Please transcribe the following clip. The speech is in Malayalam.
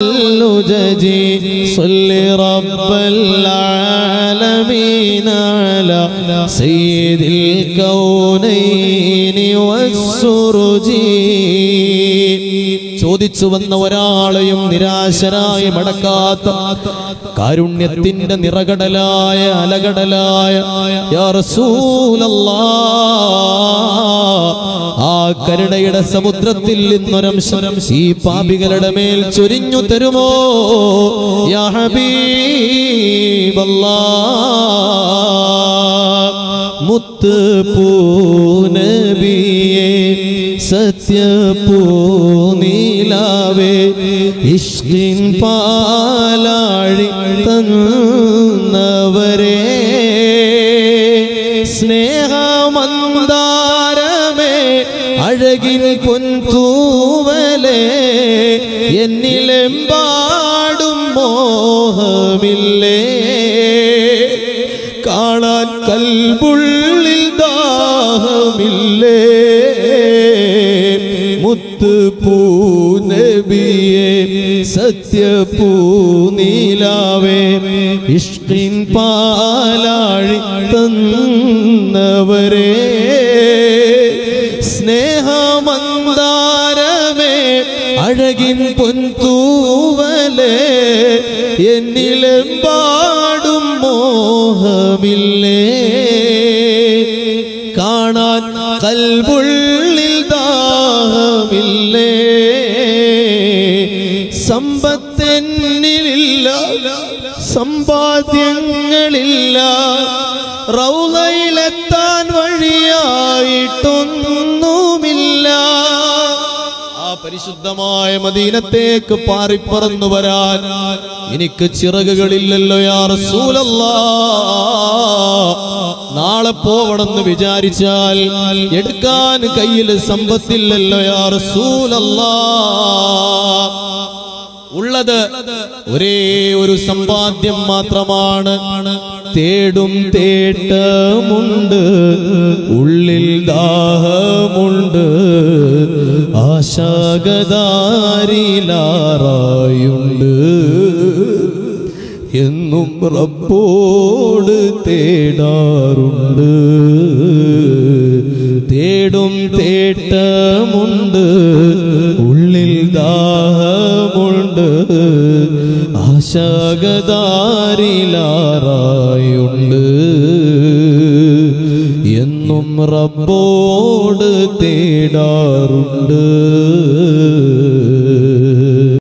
اللجج صل رب العالمين على سيد الكونين والسرج ചോദിച്ചു വന്ന ഒരാളെയും നിരാശരായി മടക്കാത്ത കാരുണ്യത്തിന്റെ നിറകടലായ അലകടലായ യാ റസൂലല്ലാ ആ കരുണയുടെ സമുദ്രത്തിൽ നിന്നൊരംശം ഈ പാപികളുടെ മേൽ ചൊരിഞ്ഞു തരുമോ? മുത്ത് പൂനബിയെ സത്യപൂനീലാവേ ഇഷ്കിൻ പാലാഴി തന്നവരെ സ്നേഹമന്ദാരമേ അഴകിൻ പൊൻതൂവലേ എന്നിലെമ്പാടും മോഹമില്ലേ. കാണാൻ കൽപുള്ളിൽ ദാഹമില്ലേ. മുത്ത് പൂനബിയെ സത്യപൂനീലാവേ ഇഷ്കിൻ പാലാഴി തന്നവരേ. പൊൻതൂവലേ എന്നിലെമ്പാടും മോഹമില്ലേ? കാണാൻ കൽബുള്ളിൽ ദാഹമില്ലേ? സമ്പത്തെന്നിലില്ല സമ്പാദ്യങ്ങളില്ല റൗലയിലെത്താൻ വഴിയായിട്ടൊന്നുമില്ല പരിശുദ്ധമായ മദീനത്തേക്ക് പാറിപ്പറന്നു വരാൻ എനിക്ക് ചിറകുകളില്ലല്ലോ യാ റസൂലല്ലാ. നാളെ പോവണമെന്ന് വിചാരിച്ചാൽ എടുക്കാൻ കയ്യിൽ സമ്പത്തില്ലല്ലോ യാ റസൂലല്ലാ. ഉള്ളത് ഒരേ ഒരു സമ്പാദ്യം മാത്രമാണ്. തേടും തേട്ടമുണ്ട് ഉള്ളിൽ ദാഹമുണ്ട്. ആശാഗതാരിലാറായുണ്ട് എന്നും റബ്ബോട് തേടാറുണ്ട്. തേടും തേട്ടമുണ്ട്. ഉള്ളിൽ ദാഹമുണ്ട്. ആശാഗതാരിലാറായുണ്ട് റബ്ബോട് തേടാറുണ്ട്.